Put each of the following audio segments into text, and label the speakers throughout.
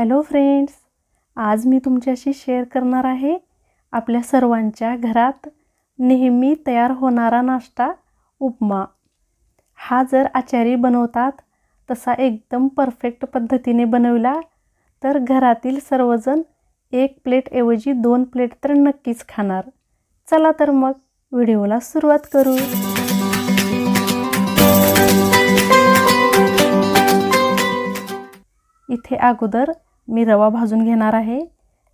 Speaker 1: Hello friends आज मी तुमच्याशी share करणार आहे आपल्या सर्वांच्या घरात नेहमी तयार होणारा नाश्ता उपमा. हा जर आचारी बनवतात तसा एकदम परफेक्ट पद्धतीने बनवला तर घरातील सर्वजण एक प्लेटऐवजी दोन प्लेट तर नक्कीच खाणार. चला तर मग व्हिडिओला सुरुवात करू. इथे अगोदर मी रवा भाजून घेणार आहे.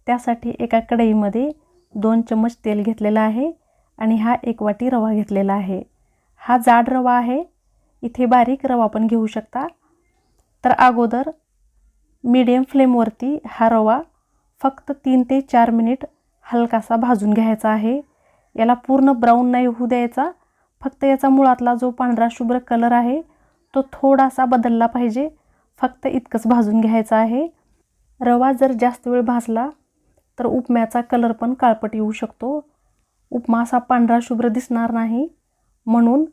Speaker 1: त्यासाठी एका कढईमध्ये दोन चम्मच तेल घेतलेलं आहे आणि हा एक वाटी रवा घेतलेला आहे. हा जाड रवा आहे. इथे बारीक रवा पण घेऊ शकता. तर अगोदर मीडियम फ्लेमवरती हा रवा फक्त तीन ते चार मिनिट हलकासा भाजून घ्यायचा आहे. याला पूर्ण ब्राऊन नाही होऊ द्यायचा. फक्त याचा मुळातला जो पांढरा शुभ्र कलर आहे तो थोडासा बदलला पाहिजे. फक्त इतकंच भाजून घ्यायचं आहे. रवा जर जास्त वेळ भाजला तर उपम्याचा कलर पण काळपट येऊ शकतो. उपमा असा पांढरा शुभ्र दिसणार नाही. म्हणून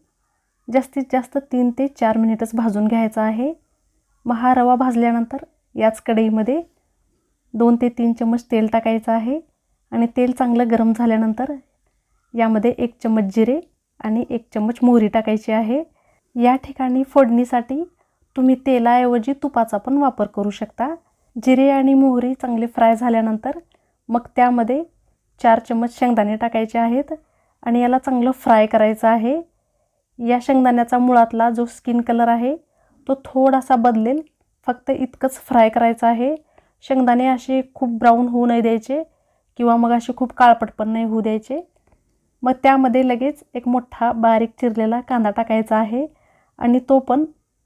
Speaker 1: जास्तीत जास्त तीन ते चार मिनिटच भाजून घ्यायचा आहे. मग हा रवा भाजल्यानंतर याच कढईमध्ये दोन ते तीन चम्मच तेल टाकायचं आहे आणि तेल चांगलं गरम झाल्यानंतर यामध्ये एक चम्मच जिरे आणि एक चम्मच मोहरी टाकायची आहे. या ठिकाणी फोडणीसाठी तुम्ही तेलाऐवजी तुपाचा पण वापर करू शकता. जिरे आणि मोहरी चांगले फ्राय झाल्यानंतर मग त्यामध्ये चार चम्मच शेंगदाणे टाकायचे आहेत आणि याला चांगलं फ्राय करायचं आहे. या शेंगदाण्याचा मुळातला जो स्किन कलर आहे तो थोडासा बदलेल. फक्त इतकंच फ्राय करायचं आहे. शेंगदाणे असे खूप ब्राऊन होऊ नाही द्यायचे किंवा मग असे खूप काळपट पण नाही होऊ द्यायचे. मग त्यामध्ये लगेच एक मोठा बारीक चिरलेला कांदा टाकायचा आहे आणि तो पण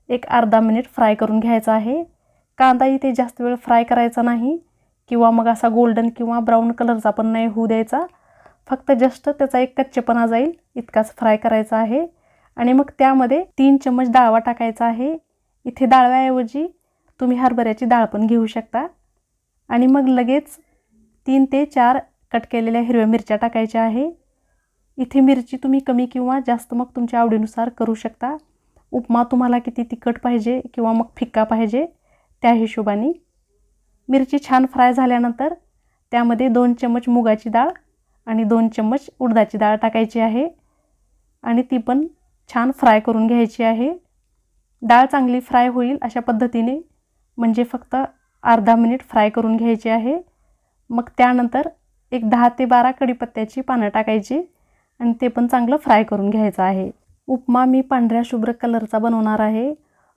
Speaker 1: एक अर्धा मिनिट फ्राय करून घ्यायचा आहे. कांदा इथे जास्त वेळ फ्राय करायचा नाही किंवा मग असा गोल्डन किंवा ब्राऊन कलरचा पण नाही होऊ द्यायचा. फक्त जस्ट त्याचा एक कच्चेपणा जाईल इतकाच फ्राय करायचा आहे. आणि मग त्यामध्ये तीन चम्मच डाळवा टाकायचा आहे. इथे डाळव्याऐवजी तुम्ही हरभऱ्याची डाळ पण घेऊ शकता. आणि मग लगेच तीन ते चार कट केलेल्या हिरव्या मिरच्या टाकायच्या आहे. इथे मिरची तुम्ही कमी किंवा जास्त मग तुमच्या आवडीनुसार करू शकता. उपमा तुम्हाला किती तिखट पाहिजे किंवा मग फिक्का पाहिजे. त्या हिशोबाने मिरची छान फ्राय झाल्यानंतर त्यामध्ये दोन चम्मच मुगाची डाळ आणि दोन चम्मच उडदाची डाळ टाकायची आहे. आणि ती पण छान फ्राय करून घ्यायची आहे. डाळ चांगली फ्राय होईल अशा पद्धतीने म्हणजे फक्त अर्धा मिनिट फ्राय करून घ्यायची आहे. मग त्यानंतर एक दहा ते बारा कडीपत्त्याची पानं टाकायची आणि ते पण चांगलं फ्राय करून घ्यायचं आहे. उपमा मी पांढऱ्या शुभ्र कलरचा बनवणार आहे.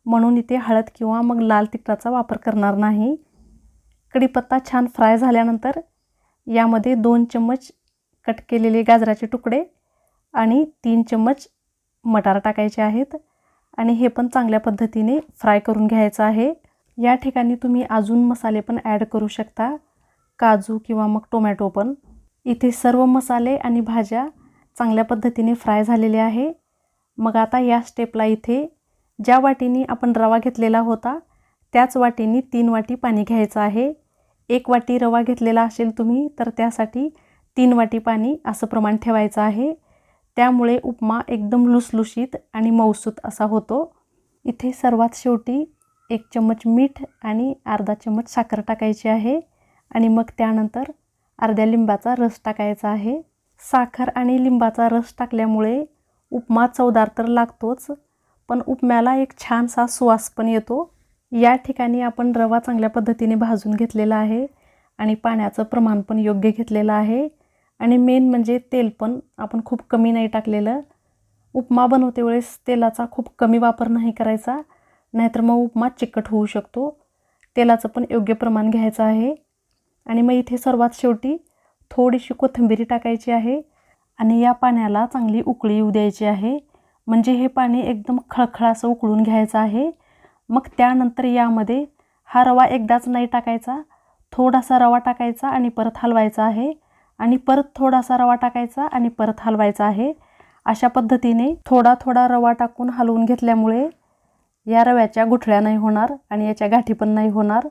Speaker 1: म्हणून इथे हळद किंवा मग लाल तिखटाचा वापर करणार नाही. कढीपत्ता छान फ्राय झाल्यानंतर यामध्ये दोन चम्मच कट केलेले गाजराचे तुकडे आणि तीन चम्मच मटार टाकायचे आहेत आणि हे पण चांगल्या पद्धतीने फ्राय करून घ्यायचं आहे. या ठिकाणी तुम्ही अजून मसाले पण ॲड करू शकता. काजू किंवा मग टोमॅटो पण. इथे सर्व मसाले आणि भाज्या चांगल्या पद्धतीने फ्राय झालेले आहे. मग आता या स्टेपला इथे ज्या वाटीनी आपण रवा घेतलेला होता त्याच वाटीने तीन वाटी पाणी घ्यायचं आहे. एक वाटी रवा घेतलेला असेल तुम्ही तर त्यासाठी तीन वाटी पाणी असं प्रमाण ठेवायचं आहे. त्यामुळे उपमा एकदम लुसलुशीत आणि मौसूत असा होतो. इथे सर्वात शेवटी एक चम्मच मीठ आणि अर्धा चम्मच साखर टाकायची आहे आणि मग त्यानंतर अर्ध्या लिंबाचा रस टाकायचा आहे. साखर आणि लिंबाचा रस टाकल्यामुळे उपमा चवदार तर लागतोच पण उपम्याला एक छानसा सुवास पण येतो. या ठिकाणी आपण रवा चांगल्या पद्धतीने भाजून घेतलेला आहे आणि पाण्याचं प्रमाण पण योग्य घेतलेलं आहे. आणि मेन म्हणजे तेल पण आपण खूप कमी नाही टाकलेलं. उपमा बनवते वेळेस तेलाचा खूप कमी वापर नाही करायचा नाहीतर मग उपमा चिकट होऊ शकतो. तेलाचं पण योग्य प्रमाण घ्यायचं आहे. आणि मग इथे सर्वात शेवटी थोडीशी कोथिंबिरी टाकायची आहे आणि या पाण्याला चांगली उकळी येऊ द्यायची आहे. म्हणजे हे पाणी एकदम खळखळ असं उकळून घ्यायचं आहे. मग त्यानंतर यामध्ये हा रवा एकदाच नाही टाकायचा. थोडासा रवा टाकायचा आणि परत हलवायचा आहे. आणि परत थोडासा रवा टाकायचा आणि परत हलवायचा आहे. अशा पद्धतीने थोडा थोडा रवा टाकून हलवून घेतल्यामुळे या रव्याच्या गुठळ्या नाही होणार आणि याच्या गाठी पण नाही होणार.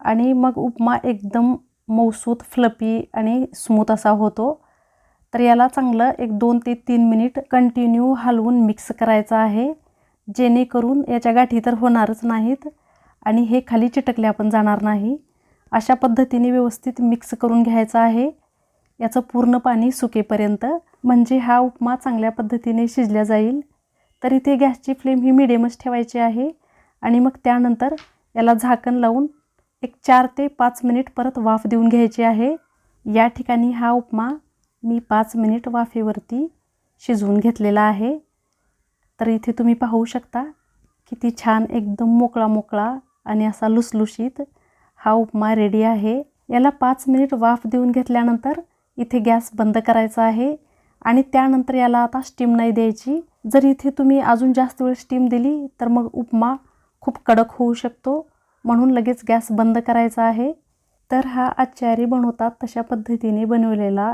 Speaker 1: आणि मग उपमा एकदम मौसूत फ्लपी आणि स्मूथ असा होतो. तर याला चांगलं एक दोन ते तीन मिनिट कंटिन्यू हलवून मिक्स करायचं आहे. जेणेकरून याच्या गाठी तर होणारच नाहीत आणि हे खाली चिटकले आपण जाणार नाही. अशा पद्धतीने व्यवस्थित मिक्स करून घ्यायचं आहे. याचं पूर्ण पाणी सुकेपर्यंत म्हणजे हा उपमा चांगल्या पद्धतीने शिजल्या जाईल. तर इथे गॅसची फ्लेम ही मिडियमच ठेवायची आहे आणि मग त्यानंतर याला झाकण लावून एक चार ते पाच मिनिट परत वाफ देऊन घ्यायची आहे. या ठिकाणी हा उपमा मी पाच मिनिट वाफेवरती शिजवून घेतलेला आहे. तर इथे तुम्ही पाहू शकता किती छान एकदम मोकळा मोकळा आणि असा लुसलुशीत हा उपमा रेडी आहे. याला पाच मिनिट वाफ देऊन घेतल्यानंतर इथे गॅस बंद करायचा आहे आणि त्यानंतर याला आता स्टीम नाही द्यायची. जर इथे तुम्ही अजून जास्त वेळ स्टीम दिली तर मग उपमा खूप कडक होऊ शकतो. म्हणून लगेच गॅस बंद करायचा आहे. तर हा आचारी बनवतात तशा पद्धतीने बनवलेला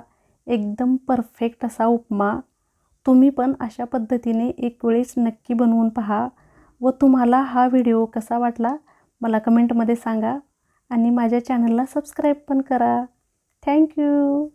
Speaker 1: एकदम परफेक्ट असा उपमा. तुम्ही पण अशा पद्धतीने एक वेळेस नक्की बनवून पहा व तुम्हाला हा व्हिडिओ कसा वाटला मला कमेंटमध्ये सांगा आणि माझ्या चॅनलला सबस्क्राईब पण करा. थँक्यू